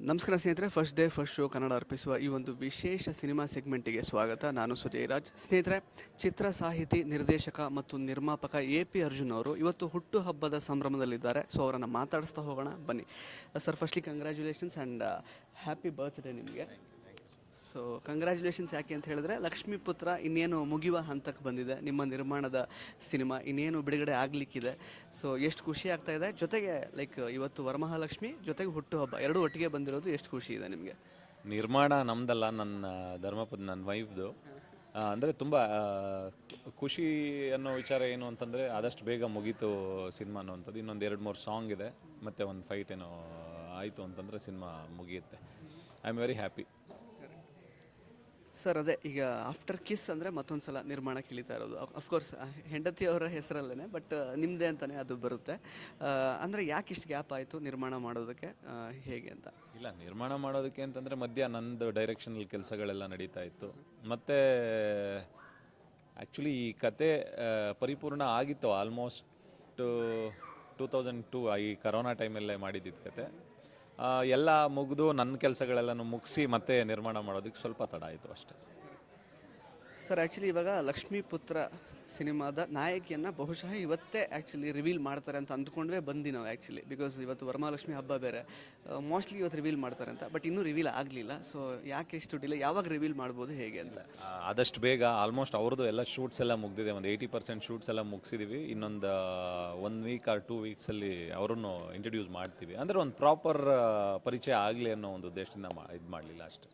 ನಮಸ್ಕಾರ ಸ್ನೇಹಿತರೆ first day first show Kannada ಅರ್ಪಿಸುವ ಈ ಒಂದು ವಿಶೇಷ ಸಿನಿಮಾ ಸೆಗ್ಮೆಂಟಿಗೆ ಸ್ವಾಗತ. ನಾನು ಸುಜಯ್ ರಾಜ್. ಸ್ನೇಹಿತರೆ, ಚಿತ್ರ ಸಾಹಿತಿ, ನಿರ್ದೇಶಕ ಮತ್ತು ನಿರ್ಮಾಪಕ ಎ ಪಿ ಅರ್ಜುನ್ ಅವರು ಇವತ್ತು ಹುಟ್ಟು ಹಬ್ಬದ ಸಂಭ್ರಮದಲ್ಲಿದ್ದಾರೆ. ಸೊ ಅವರನ್ನು ಮಾತಾಡಿಸ್ತಾ ಹೋಗೋಣ. ಬನ್ನಿ. Sir firstly congratulations and happy birthday ನಿಮಗೆ. ಸೊ ಕಂಗ್ರ್ಯಾಚುಲೇಷನ್ಸ್ ಯಾಕೆ ಅಂತ ಹೇಳಿದ್ರೆ ಲಕ್ಷ್ಮೀಪುತ್ರ ಇನ್ನೇನು ಮುಗಿಯುವ ಹಂತಕ್ಕೆ ಬಂದಿದೆ. ನಿಮ್ಮ ನಿರ್ಮಾಣದ ಸಿನಿಮಾ ಇನ್ನೇನು ಬಿಡುಗಡೆ ಆಗಲಿಕ್ಕಿದೆ. ಸೊ ಎಷ್ಟು ಖುಷಿ ಆಗ್ತಾ ಇದೆ. ಜೊತೆಗೆ ಲೈಕ್ ಇವತ್ತು ವರಮಹಾಲಕ್ಷ್ಮಿ ಜೊತೆಗೆ ಹುಟ್ಟುಹಬ್ಬ, ಎರಡೂ ಒಟ್ಟಿಗೆ ಬಂದಿರೋದು ಎಷ್ಟು ಖುಷಿ ಇದೆ ನಿಮಗೆ? ನಿರ್ಮಾಣ ನಮ್ದಲ್ಲ, ನನ್ನ ಧರ್ಮಪದ ನನ್ನ ವೈಫ್ದು. ಅಂದರೆ ತುಂಬ ಖುಷಿ ಅನ್ನೋ ವಿಚಾರ ಏನು ಅಂತಂದರೆ, ಆದಷ್ಟು ಬೇಗ ಮುಗೀತು ಸಿನಿಮಾ ಅನ್ನೋವಂಥದ್ದು. ಇನ್ನೊಂದು ಎರಡು ಮೂರು ಸಾಂಗ್ ಇದೆ. ಮತ್ತು ಒಂದು ಫೈಟ್ ಏನೋ ಆಯಿತು ಅಂತಂದರೆ ಸಿನಿಮಾ ಮುಗಿಯುತ್ತೆ. I am very happy sir, ಅದೇ ಈಗ ಆಫ್ಟರ್ ಕಿಸ್ ಅಂದರೆ ಮತ್ತೊಂದು ಸಲ ನಿರ್ಮಾಣಕ್ಕೆ ಇಳಿತಾ ಇರೋದು ಅಫ್ಕೋರ್ಸ್ ಹೆಂಡತಿ ಅವರ ಹೆಸರಲ್ಲೇ ಬಟ್ ನಿಮ್ಮದೇ ಅಂತಲೇ ಅದು ಬರುತ್ತೆ. ಅಂದರೆ ಯಾಕೆ ಇಷ್ಟು ಗ್ಯಾಪ್ ಆಯಿತು ನಿರ್ಮಾಣ ಮಾಡೋದಕ್ಕೆ ಹೇಗೆ ಅಂತ? ಇಲ್ಲ, ನಿರ್ಮಾಣ ಮಾಡೋದಕ್ಕೆ ಅಂತಂದರೆ ಮಧ್ಯ ನಂದು ಡೈರೆಕ್ಷನಲ್ ಕೆಲಸಗಳೆಲ್ಲ ನಡೀತಾ ಇತ್ತು. ಮತ್ತು ಆ್ಯಕ್ಚುಲಿ ಈ ಕತೆ ಪರಿಪೂರ್ಣ ಆಗಿತ್ತು ಆಲ್ಮೋಸ್ಟ್ ಟೂ ತೌಸಂಡ್ ಟೂ ಈ ಕರೋನಾ ಟೈಮಲ್ಲೇ ಮಾಡಿದ್ದಿದ್ದು ಕತೆ. ಎಲ್ಲ ಮುಗಿದು ನನ್ನ ಕೆಲಸಗಳೆಲ್ಲನೂ ಮುಗಿಸಿ ಮತ್ತೆ ನಿರ್ಮಾಣ ಮಾಡೋದಕ್ಕೆ ಸ್ವಲ್ಪ ತಡ ಆಯಿತು ಅಷ್ಟೇ. ಸರ್ ಆ್ಯಕ್ಚುಲಿ ಇವಾಗ ಲಕ್ಷ್ಮೀಪುತ್ರ ಸಿನಿಮಾದ ನಾಯಕಿಯನ್ನು ಬಹುಶಃ ಇವತ್ತೇ ಆ್ಯಕ್ಚುಲಿ ರಿವೀಲ್ ಮಾಡ್ತಾರೆ ಅಂತ ಅಂದ್ಕೊಂಡ್ವೇ ಬಂದು ನಾವು ಆ್ಯಕ್ಚುಲಿ ಬಿಕಾಸ್ ಇವತ್ತು ವರಮಹಾಲಕ್ಷ್ಮಿ ಹಬ್ಬ ಬೇರೆ. ಮೋಸ್ಟ್ಲಿ ಇವತ್ತು ರಿವೀಲ್ ಮಾಡ್ತಾರೆ ಅಂತ. ಬಟ್ ಇನ್ನೂ ರಿವೀಲ್ ಆಗಲಿಲ್ಲ. ಸೊ ಯಾಕೆ ಇಷ್ಟು ಡಿಲೇ ಯಾವಾಗ ರಿವೀಲ್ ಮಾಡ್ಬೋದು ಹೇಗೆ ಅಂತ? ಆದಷ್ಟು ಬೇಗ ಆಲ್ಮೋಸ್ಟ್ ಅವ್ರದ್ದು ಎಲ್ಲ ಶೂಟ್ಸ್ ಎಲ್ಲ ಮುಗ್ದಿದೆ. ಒಂದು ಏಯ್ಟಿ ಪರ್ಸೆಂಟ್ ಶೂಟ್ಸ್ ಎಲ್ಲ ಮುಗಿಸಿದೀವಿ. ಇನ್ನೊಂದು ಒನ್ ವೀಕ್ ಆರ್ ಟೂ ವೀಕ್ಸಲ್ಲಿ ಅವರನ್ನು ಇಂಟ್ರೊಡ್ಯೂಸ್ ಮಾಡ್ತೀವಿ. ಅಂದರೆ ಒಂದು ಪ್ರಾಪರ್ ಪರಿಚಯ ಆಗಲಿ ಅನ್ನೋ ಒಂದು ಉದ್ದೇಶದಿಂದ ಇದು ಮಾಡಲಿಲ್ಲ ಅಷ್ಟೇ.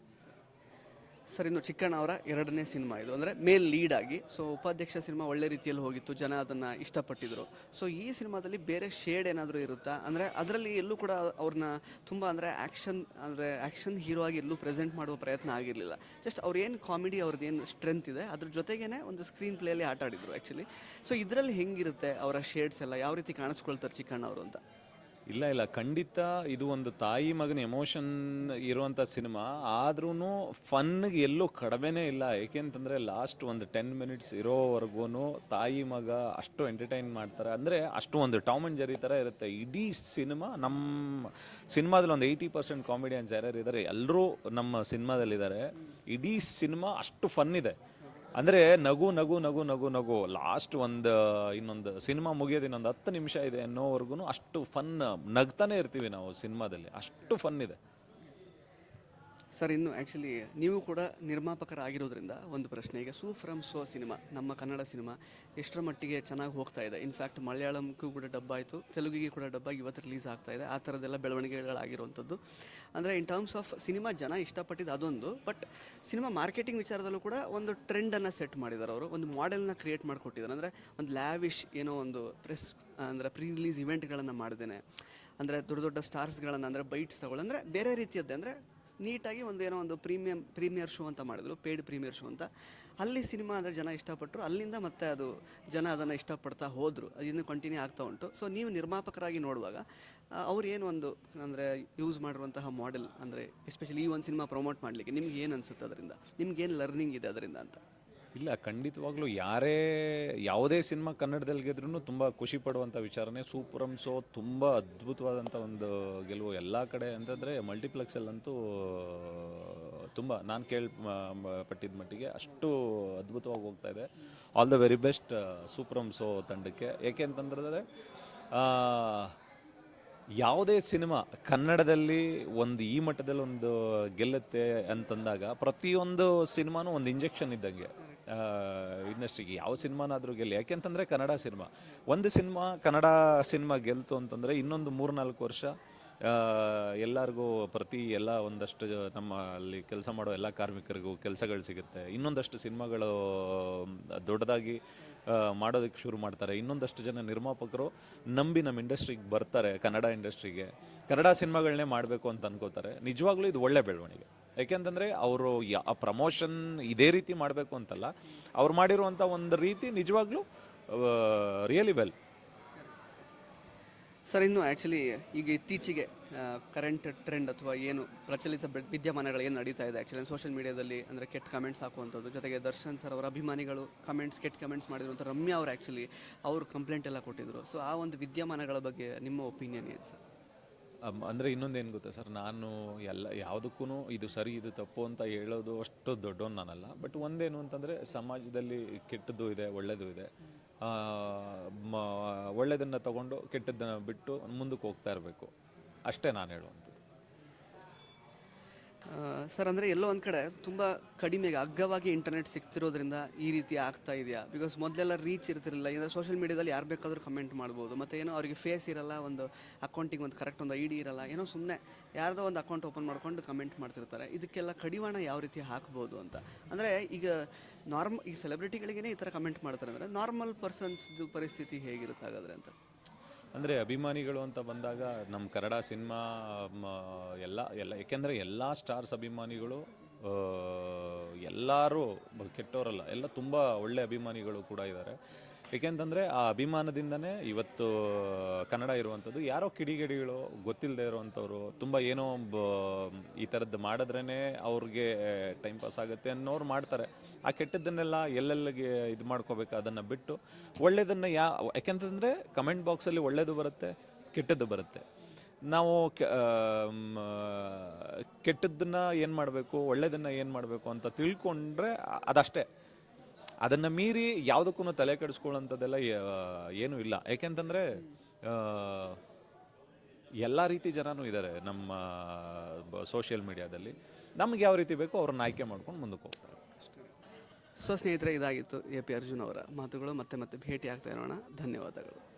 ಸರ್, ಇನ್ನು ಚಿಕ್ಕಣ್ಣ ಅವರ ಎರಡನೇ ಸಿನಿಮಾ ಇದು. ಅಂದರೆ ಮೇಲ್ ಲೀಡ್ ಆಗಿ. ಸೊ ಉಪಾಧ್ಯಕ್ಷ ಸಿನಿಮಾ ಒಳ್ಳೆ ರೀತಿಯಲ್ಲಿ ಹೋಗಿತ್ತು. ಜನ ಅದನ್ನು ಇಷ್ಟಪಟ್ಟಿದ್ರು. ಸೊ ಈ ಸಿನಿಮಾದಲ್ಲಿ ಬೇರೆ ಶೇಡ್ ಏನಾದರೂ ಇರುತ್ತಾ? ಅಂದರೆ ಅದರಲ್ಲಿ ಎಲ್ಲೂ ಕೂಡ ಅವ್ರನ್ನ ತುಂಬ ಅಂದರೆ ಆ್ಯಕ್ಷನ್ ಅಂದರೆ ಆ್ಯಕ್ಷನ್ ಹೀರೋ ಆಗಿ ಎಲ್ಲೂ ಪ್ರೆಸೆಂಟ್ ಮಾಡುವ ಪ್ರಯತ್ನ ಆಗಿರಲಿಲ್ಲ. ಜಸ್ಟ್ ಅವ್ರೇನು ಕಾಮಿಡಿ ಅವ್ರದ್ದು ಏನು ಸ್ಟ್ರೆಂತ್ ಇದೆ, ಅದ್ರ ಜೊತೆಗೇ ಒಂದು ಸ್ಕ್ರೀನ್ ಪ್ಲೇಯಲ್ಲಿ ಆಟ ಆಡಿದರು ಆ್ಯಕ್ಚುಲಿ ಸೊ ಇದರಲ್ಲಿ ಹೆಂಗಿರುತ್ತೆ ಅವರ ಶೇಡ್ಸ್ ಎಲ್ಲ? ಯಾವ ರೀತಿ ಕಾಣಿಸ್ಕೊಳ್ತಾರೆ ಚಿಕ್ಕಣ್ಣ ಅವರು ಅಂತ? ಇಲ್ಲ ಇಲ್ಲ. ಖಂಡಿತ ಇದು ಒಂದು ತಾಯಿ ಮಗನ ಎಮೋಷನ್ ಇರುವಂಥ ಸಿನಿಮಾ ಆದ್ರೂ ಫನ್ಗೆ ಎಲ್ಲೂ ಕಡಿಮೆನೇ ಇಲ್ಲ. ಏಕೆಂತಂದರೆ ಲಾಸ್ಟ್ ಒಂದು ಟೆನ್ ಮಿನಿಟ್ಸ್ ಇರೋವರೆಗೂ ತಾಯಿ ಮಗ ಅಷ್ಟು ಎಂಟರ್ಟೈನ್ ಮಾಡ್ತಾರೆ. ಅಂದರೆ ಅಷ್ಟು ಒಂದು ಟಾಮ್ ಅಂಡ್ ಜರಿ ಥರ ಇರುತ್ತೆ. ಇಡೀ ಸಿನಿಮಾ ನಮ್ಮ ಸಿನಿಮಾದಲ್ಲಿ ಒಂದು ಏಯ್ಟಿ ಪರ್ಸೆಂಟ್ ಕಾಮಿಡಿಯನ್ಸ್ ಯಾರ್ಯಾರು ಇದ್ದಾರೆ ಎಲ್ಲರೂ ನಮ್ಮ ಸಿನಿಮಾದಲ್ಲಿದ್ದಾರೆ ಇಡೀ ಸಿನಿಮಾ ಅಷ್ಟು ಫನ್ ಇದೆ ಅಂದರೆ ನಗು ನಗು ನಗು ನಗು ನಗು. ಲಾಸ್ಟ್ ಒಂದು, ಇನ್ನೊಂದು ಸಿನಿಮಾ ಮುಗಿಯೋದು ಇನ್ನೊಂದು ಹತ್ತು ನಿಮಿಷ ಇದೆ ಅನ್ನೋವರೆಗೂ ಅಷ್ಟು ಫನ್ ನಗ್ತಾನೆ ಇರ್ತೀವಿ ನಾವು ಸಿನಿಮಾದಲ್ಲಿ. ಅಷ್ಟು ಫನ್ ಇದೆ. ಸರ್ ಇನ್ನು ಆ್ಯಕ್ಚುಲಿ ನೀವು ಕೂಡ ನಿರ್ಮಾಪಕರಾಗಿರೋದ್ರಿಂದ ಒಂದು ಪ್ರಶ್ನೆ ಈಗ ಸೂ ಫ್ರಮ್ ಸೋ ಸಿನಿಮಾ, ನಮ್ಮ ಕನ್ನಡ ಸಿನಿಮಾ ಎಷ್ಟರ ಮಟ್ಟಿಗೆ ಚೆನ್ನಾಗಿ ಹೋಗ್ತಾ ಇದೆ? ಇನ್ಫ್ಯಾಕ್ಟ್ ಮಲಯಾಳಂಗೂ ಕೂಡ ಡಬ್ ಆಯಿತು, ತೆಲುಗಿಗೆ ಕೂಡ ಡಬ್ಬಾಗಿ ಇವತ್ತು ರಿಲೀಸ್ ಆಗ್ತಾ ಇದೆ, ಆ ಥರದ್ದೆಲ್ಲ ಬೆಳವಣಿಗೆಗಳಾಗಿರುವಂಥದ್ದು. ಅಂದರೆ ಇನ್ ಟರ್ಮ್ಸ್ ಆಫ್ ಸಿನಿಮಾ ಜನ ಇಷ್ಟಪಟ್ಟಿದ್ದು ಅದೊಂದು ಬಟ್ ಸಿನಿಮಾ ಮಾರ್ಕೆಟಿಂಗ್ ವಿಚಾರದಲ್ಲೂ ಕೂಡ ಒಂದು ಟ್ರೆಂಡನ್ನು ಸೆಟ್ ಮಾಡಿದ್ದಾರೆ ಅವರು, ಒಂದು ಮಾಡೆಲ್ನ ಕ್ರಿಯೇಟ್ ಮಾಡಿಕೊಟ್ಟಿದ್ದಾರೆ ಅಂದರೆ ಒಂದು ಲ್ಯಾವಿಶ್ ಏನೋ ಒಂದು ಪ್ರೆಸ್ ಅಂದರೆ ಪ್ರೀ ರಿಲೀಸ್ ಇವೆಂಟ್ಗಳನ್ನು ಮಾಡಿದ್ದೇನೆ ಅಂದರೆ ದೊಡ್ಡ ದೊಡ್ಡ ಸ್ಟಾರ್ಸ್ಗಳನ್ನು ಅಂದರೆ ಬೈಟ್ಸ್ ತಗೊಳ್ಳಿ ಅಂದರೆ ಬೇರೆ ರೀತಿಯದ್ದೇ, ಅಂದರೆ ನೀಟಾಗಿ ಒಂದು ಏನೋ ಒಂದು ಪ್ರೀಮಿಯಂ, ಪ್ರೀಮಿಯರ್ ಶೋ ಅಂತ ಮಾಡಿದ್ರು ಪೇಯ್ಡ್ ಪ್ರೀಮಿಯರ್ ಶೋ ಅಂತ. ಅಲ್ಲಿ ಸಿನಿಮಾ ಅಂದರೆ ಜನ ಇಷ್ಟಪಟ್ಟರು. ಅಲ್ಲಿಂದ ಮತ್ತೆ ಅದು ಜನ ಅದನ್ನು ಇಷ್ಟಪಡ್ತಾ ಹೋದರು. ಅದನ್ನು ಕಂಟಿನ್ಯೂ ಆಗ್ತಾ ಉಂಟು. ಸೊ ನೀವು ನಿರ್ಮಾಪಕರಾಗಿ ನೋಡುವಾಗ ಅವ್ರು ಏನು ಒಂದು, ಅಂದರೆ ಯೂಸ್ ಮಾಡಿರುವಂತಹ ಮಾಡೆಲ್ ಅಂದರೆ ಎಸ್ಪೆಷಲಿ ಈ ಒಂದು ಸಿನಿಮಾ ಪ್ರಮೋಟ್ ಮಾಡಲಿಕ್ಕೆ ನಿಮ್ಗೆ ಏನು ಅನಿಸುತ್ತೆ ಅದರಿಂದ? ನಿಮ್ಗೇನು ಲರ್ನಿಂಗ್ ಇದೆ ಅದರಿಂದ ಅಂತ? ಇಲ್ಲ, ಖಂಡಿತವಾಗ್ಲೂ ಯಾರೇ ಯಾವುದೇ ಸಿನಿಮಾ ಕನ್ನಡದಲ್ಲಿ ಗೆದ್ರೂ ತುಂಬ ಖುಷಿ ಪಡುವಂಥ ವಿಚಾರನೆ. ಸೂಪರಂ ಸೋ ತುಂಬ ಅದ್ಭುತವಾದಂಥ ಒಂದು ಗೆಲುವು ಎಲ್ಲ ಕಡೆ ಅಂತಂದರೆ ಮಲ್ಟಿಪ್ಲೆಕ್ಸಲ್ಲಂತೂ, ತುಂಬ ನಾನು ಕೇಳಿ ಪಟ್ಟಿದ ಮಟ್ಟಿಗೆ ಅಷ್ಟು ಅದ್ಭುತವಾಗಿ ಹೋಗ್ತಾ ಇದೆ. ಆಲ್ ದ ವೆರಿ ಬೆಸ್ಟ್ ಸೂಪರಂ ಸೋ ತಂಡಕ್ಕೆ. ಏಕೆ ಅಂತಂದ್ರೆ ಯಾವುದೇ ಸಿನಿಮಾ ಕನ್ನಡದಲ್ಲಿ ಒಂದು ಈ ಮಟ್ಟದಲ್ಲಿ ಒಂದು ಗೆಲ್ಲುತ್ತೆ ಅಂತಂದಾಗ ಪ್ರತಿಯೊಂದು ಸಿನಿಮಾನೂ ಒಂದು ಇಂಜೆಕ್ಷನ್ ಇದ್ದಂಗೆ. ಇಂಡಸ್ಟ್ರಿಗೆ ಯಾವ ಸಿನಿಮಾನಾದರೂ ಗೆಲ್ಲಿ ಯಾಕೆಂತಂದರೆ ಕನ್ನಡ ಸಿನಿಮಾ. ಒಂದು ಸಿನಿಮಾ ಕನ್ನಡ ಸಿನಿಮಾ ಗೆಲ್ತು ಅಂತಂದರೆ ಇನ್ನೊಂದು ಮೂರ್ನಾಲ್ಕು ವರ್ಷ ಆ, ಎಲ್ಲರಿಗೂ ಪ್ರತಿ ಎಲ್ಲ ಒಂದಷ್ಟು ನಮ್ಮ ಅಲ್ಲಿ ಕೆಲಸ ಮಾಡೋ ಎಲ್ಲ ಕಾರ್ಮಿಕರಿಗೂ ಕೆಲಸಗಳು ಸಿಗುತ್ತೆ. ಇನ್ನೊಂದಷ್ಟು ಸಿನಿಮಾಗಳು ದೊಡ್ಡದಾಗಿ ಮಾಡೋದಕ್ಕೆ ಶುರು ಮಾಡ್ತಾರೆ. ಇನ್ನೊಂದಷ್ಟು ಜನ ನಿರ್ಮಾಪಕರು ನಂಬಿ ನಮ್ಮ ಇಂಡಸ್ಟ್ರಿಗೆ ಬರ್ತಾರೆ ಕನ್ನಡ ಇಂಡಸ್ಟ್ರಿಗೆ. ಕನ್ನಡ ಸಿನಿಮಾಗಳನ್ನೇ ಮಾಡಬೇಕು ಅಂತ ಅನ್ಕೋತಾರೆ. ನಿಜವಾಗ್ಲೂ ಇದು ಒಳ್ಳೆ ಬೆಳವಣಿಗೆ. ಯಾಕೆಂತಂದರೆ ಅವರು ಆ ಪ್ರಮೋಷನ್ ಇದೇ ರೀತಿ ಮಾಡಬೇಕು ಅಂತಲ್ಲ, ಅವ್ರು ಮಾಡಿರುವಂಥ ಒಂದು ರೀತಿ ನಿಜವಾಗ್ಲೂ ರಿಯಲಿ ವೆಲ್ ಸರ್, ಇನ್ನು ಆ್ಯಕ್ಚುಲಿ ಈಗ ಇತ್ತೀಚೆಗೆ ಕರೆಂಟ್ ಟ್ರೆಂಡ್ ಅಥವಾ ಏನು ಪ್ರಚಲಿತ ವಿದ್ಯಮಾನಗಳು ಏನು ನಡೀತಾ ಇದೆ ಆ್ಯಕ್ಚುಲಿ ಸೋಷಿಯಲ್ ಮೀಡಿಯಾದಲ್ಲಿ ಅಂದರೆ ಕೆಟ್ಟ ಕಮೆಂಟ್ಸ್ ಹಾಕುವಂಥದ್ದು, ಜೊತೆಗೆ ದರ್ಶನ್ ಸರ್ ಅವರ ಅಭಿಮಾನಿಗಳು ಕಮೆಂಟ್ಸ್ ಕೆಟ್ಟ ಕಮೆಂಟ್ಸ್ ಮಾಡಿರುವಂಥ ರಮ್ಯಾ ಅವರು ಆ್ಯಕ್ಚುಲಿ ಅವರು ಕಂಪ್ಲೇಂಟ್ ಎಲ್ಲ ಕೊಟ್ಟಿದ್ರು. ಸೊ ಆ ಒಂದು ವಿದ್ಯಮಾನಗಳ ಬಗ್ಗೆ ನಿಮ್ಮ ಒಪಿನಿಯನ್ ಏನು ಸರ್? ಅಂದ್ರೆ ಇನ್ನೊಂದೇನು ಗೊತ್ತಾ ಸರ್, ನಾನು ಎಲ್ಲ ಯಾವುದಕ್ಕೂ ಇದು ಸರಿ, ಇದು ತಪ್ಪು ಅಂತ ಹೇಳೋದು ಅಷ್ಟು ದೊಡ್ಡವನು ನಾನಲ್ಲ. ಬಟ್ ಒಂದೇನು ಅಂತಂದರೆ, ಸಮಾಜದಲ್ಲಿ ಕೆಟ್ಟದ್ದು ಇದೆ ಒಳ್ಳೆಯದು ಇದೆ. ಒಳ್ಳೆಯದನ್ನು ತಗೊಂಡು ಕೆಟ್ಟದ್ದನ್ನು ಬಿಟ್ಟು ಮುಂದಕ್ಕೆ ಹೋಗ್ತಾ ಇರಬೇಕು. ಅಷ್ಟೇ ನಾನು ಹೇಳುವಂಥದ್ದು. ಸರ್, ಅಂದರೆ ಎಲ್ಲೋ ಒಂದು ಕಡೆ ತುಂಬ ಕಡಿಮೆಗೆ ಅಗ್ಗವಾಗಿ ಇಂಟರ್ನೆಟ್ ಸಿಗ್ತಿರೋದ್ರಿಂದ ಈ ರೀತಿ ಆಗ್ತಾ ಇದೆಯಾ? ಬಿಕಾಸ್ ಮೊದಲೆಲ್ಲ ರೀಚ್ ಇರ್ತಿರಲಿಲ್ಲ. ಏನಂದ್ರೆ ಸೋಷಿಯಲ್ ಮೀಡಿಯಾದಲ್ಲಿ ಯಾರು ಬೇಕಾದರೂ ಕಮೆಂಟ್ ಮಾಡ್ಬೋದು. ಮತ್ತು ಏನೋ ಅವರಿಗೆ ಫೇಸ್ ಇರಲ್ಲ, ಒಂದು ಅಕೌಂಟಿಗೆ ಒಂದು ಕರೆಕ್ಟ್ ಒಂದು ಐ ಡಿ ಇರಲ್ಲ, ಏನೋ ಸುಮ್ಮನೆ ಯಾರ್ದೋ ಒಂದು ಅಕೌಂಟ್ ಓಪನ್ ಮಾಡ್ಕೊಂಡು ಕಮೆಂಟ್ ಮಾಡ್ತಿರ್ತಾರೆ. ಇದಕ್ಕೆಲ್ಲ ಕಡಿವಾಣ ಯಾವ ರೀತಿ ಹಾಕ್ಬೋದು ಅಂತ. ಅಂದರೆ ಈಗ ನಾರ್ಮ್ ಈ ಸೆಲೆಬ್ರಿಟಿಗಳಿಗೇ ಈ ಥರ ಕಮೆಂಟ್ ಮಾಡ್ತಾರೆ. ಅಂದರೆ ನಾರ್ಮಲ್ ಪರ್ಸನ್ಸ್ದು ಪರಿಸ್ಥಿತಿ ಹೇಗಿರುತ್ತೆ ಹಾಗಾದರೆ ಅಂತ? ಅಂದರೆ ಅಭಿಮಾನಿಗಳು ಅಂತ ಬಂದಾಗ ನಮ್ಮ ಕನ್ನಡ ಸಿನಿಮಾ ಎಲ್ಲ ಎಲ್ಲ, ಏಕೆಂದರೆ ಎಲ್ಲ ಸ್ಟಾರ್ಸ್ ಅಭಿಮಾನಿಗಳು ಎಲ್ಲರೂ ಕೆಟ್ಟವರಲ್ಲ ಎಲ್ಲ ತುಂಬ ಒಳ್ಳೆ ಅಭಿಮಾನಿಗಳು ಕೂಡ ಇದ್ದಾರೆ ಏಕೆಂತಂದರೆ ಆ ಅಭಿಮಾನದಿಂದನೇ ಇವತ್ತು ಕನ್ನಡ ಇರುವಂಥದ್ದು, ಯಾರೋ ಕಿಡಿಗೇಡಿಗಳು ಗೊತ್ತಿಲ್ಲದೆ ಇರುವಂಥವ್ರು, ತುಂಬ ಏನೋ ಈ ಥರದ್ದು ಮಾಡಿದ್ರೇ ಅವ್ರಿಗೆ ಟೈಮ್ ಪಾಸ್ ಆಗುತ್ತೆ ಅನ್ನೋರು ಮಾಡ್ತಾರೆ. ಆ ಕೆಟ್ಟದ್ದನ್ನೆಲ್ಲ ಎಲ್ಲೆಲ್ಲಿಗೆ ಇದು ಮಾಡ್ಕೋಬೇಕು ಅದನ್ನು ಬಿಟ್ಟು ಒಳ್ಳೆಯದನ್ನು ಯಾ, ಯಾಕೆಂತಂದರೆ ಕಮೆಂಟ್ ಬಾಕ್ಸಲ್ಲಿ ಒಳ್ಳೆಯದು ಬರುತ್ತೆ, ಕೆಟ್ಟದ್ದು ಬರುತ್ತೆ. ನಾವು ಕೆಟ್ಟದ್ದನ್ನು ಏನು ಮಾಡಬೇಕು ಒಳ್ಳೆಯದನ್ನು ಏನು ಮಾಡಬೇಕು ಅಂತ ತಿಳ್ಕೊಂಡ್ರೆ ಅದಷ್ಟೇ. ಅದನ್ನು ಮೀರಿ ಯಾವುದಕ್ಕೂ ತಲೆ ಕೆಡಿಸ್ಕೊಳ್ಳೋಂಥದ್ದೆಲ್ಲ ಏನು ಇಲ್ಲ. ಯಾಕೆಂತಂದರೆ ಎಲ್ಲ ರೀತಿ ಜನನೂ ಇದ್ದಾರೆ ನಮ್ಮ ಸೋಷಿಯಲ್ ಮೀಡಿಯಾದಲ್ಲಿ ನಮ್ಗೆ ಯಾವ ರೀತಿ ಬೇಕೋ ಅವ್ರನ್ನ ಆಯ್ಕೆ ಮಾಡ್ಕೊಂಡು ಮುಂದಕ್ಕೆ ಹೋಗ್ತಾರೆ. ಸೊ ಸ್ನೇಹಿತರೆ, ಇದಾಗಿತ್ತು ಎ ಪಿ ಅರ್ಜುನ್ ಅವರ ಮಾತುಗಳು. ಮತ್ತೆ ಮತ್ತೆ ಭೇಟಿ ಆಗ್ತಾ ಇರೋಣ. ಧನ್ಯವಾದಗಳು.